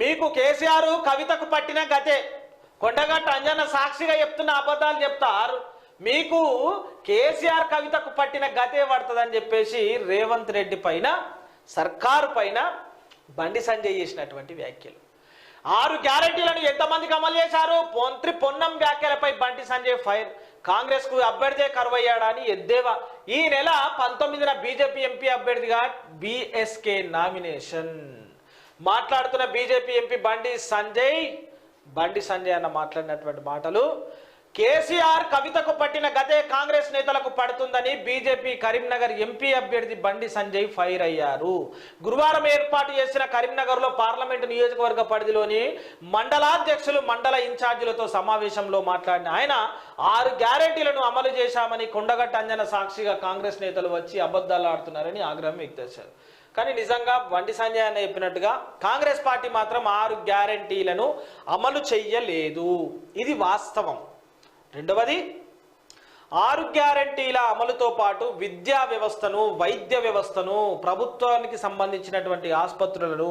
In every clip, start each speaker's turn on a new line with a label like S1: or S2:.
S1: మీకు కేసీఆర్ కవితకు పట్టిన గతే. కొండగట్ట అంజన సాక్షిగా చెప్తున్న అబద్ధాలు చెప్తారు. మీకు కేసీఆర్ కవితకు పట్టిన గతే పడుతుందని చెప్పేసి రేవంత్ రెడ్డి పైన సర్కారు పైన బండి సంజయ్ చేసినటువంటి వ్యాఖ్యలు. ఆరు గ్యారెంటీలను ఎంతమందికి అమలు చేశారు? పొంత్రి పొన్నం వ్యాఖ్యలపై బండి సంజయ్ ఫైర్. కాంగ్రెస్కు అభ్యర్థే కరువయ్యాడా అని ఎద్దేవా. ఈ నెల పంతొమ్మిదిన బీజేపీ ఎంపీ అభ్యర్థిగా బిఎస్కే నామినేషన్. మాట్లాడుతున్న బీజేపీ ఎంపీ బండి సంజయ్. బండి సంజయ్ అన్న మాట్లాడినటువంటి మాటలు. కేసీఆర్ కవితకు పట్టిన గతే కాంగ్రెస్ నేతలకు పడుతుందని బీజేపీ కరీంనగర్ ఎంపీ అభ్యర్థి బండి సంజయ్ ఫైర్ అయ్యారు. గురువారం ఏర్పాటు చేసిన కరీంనగర్లో పార్లమెంటు నియోజకవర్గ పరిధిలోని మండలాధ్యక్షులు మండల ఇన్ఛార్జీలతో సమావేశంలో మాట్లాడిన ఆయన ఆరు గ్యారెంటీలను అమలు చేశామని కొండగట్ట అంజన సాక్షిగా కాంగ్రెస్ నేతలు వచ్చి అబద్ధాలు ఆడుతున్నారని ఆగ్రహం వ్యక్తం కానీ నిజంగా బండి సంజయ్ అని చెప్పినట్టుగా కాంగ్రెస్ పార్టీ మాత్రం ఆరు గ్యారెంటీలను అమలు చెయ్యలేదు. ఇది వాస్తవం. రెండవది ఆరు గ్యారంటీల అమలుతో పాటు విద్యా వ్యవస్థను వైద్య వ్యవస్థను ప్రభుత్వానికి సంబంధించినటువంటి ఆసుపత్రులను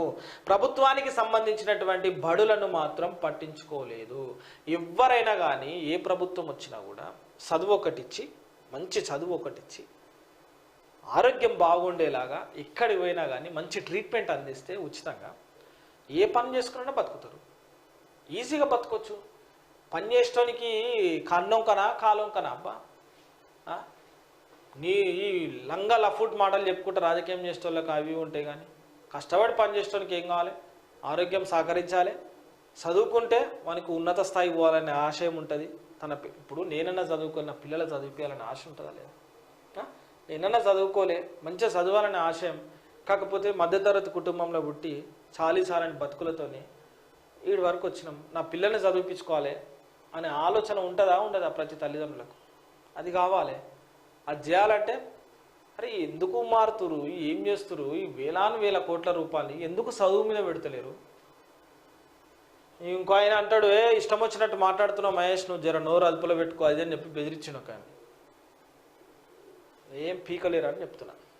S1: ప్రభుత్వానికి సంబంధించినటువంటి బడులను మాత్రం పట్టించుకోలేదు. ఎవరైనా కానీ ఏ ప్రభుత్వం వచ్చినా కూడా చదువు ఒకటిచ్చి మంచి చదువు ఒకటిచ్చి ఆరోగ్యం బాగుండేలాగా ఎక్కడికి పోయినా కానీ మంచి ట్రీట్మెంట్ అందిస్తే ఉచితంగా ఏ పని చేసుకున్నా బతుకుతారు. ఈజీగా బతకొచ్చు. పని చేసేటోనికి కన్నొంకనా కాలొంకనా అబ్బా. నీ ఈ లంగా లఫుట్ మాటలు చెప్పుకుంటే రాజకీయం చేసేటోళ్ళకి అవి ఉంటాయి కానీ కష్టపడి పని చేసేటానికి ఏం కావాలి? ఆరోగ్యం సహకరించాలి. చదువుకుంటే మనకు ఉన్నత స్థాయికి పోవాలనే ఆశయం ఉంటుంది. తన ఇప్పుడు నేనన్నా చదువుకున్న పిల్లలు చదివించాలనే ఆశ ఉంటుందా లేదా? నేనన్నా చదువుకోలే మంచిగా చదవాలనే ఆశయం. కాకపోతే మధ్యతరగతి కుటుంబంలో పుట్టి చాలీ చాలని బతుకులతోని వీడి వరకు వచ్చినాం. నా పిల్లల్ని చదివించుకోవాలి అనే ఆలోచన ఉంటుందా ఉండదా ప్రతి తల్లిదండ్రులకు? అది కావాలి. అది చేయాలంటే అరే ఎందుకు మారుతురు? ఏం చేస్తురు? ఈ వేలాను వేల కోట్ల రూపాయలు ఎందుకు చదువు మీద పెడతలేరు? ఇంకో ఆయన అంటాడు ఏ ఇష్టం వచ్చినట్టు మాట్లాడుతున్నావు మహేష్ నువ్వు జర నోరు అదుపులో పెట్టుకో అది అని చెప్పి బెదిరించిన ఒక ఆయన. ఏం పీకలేరు అని చెప్తున్నాను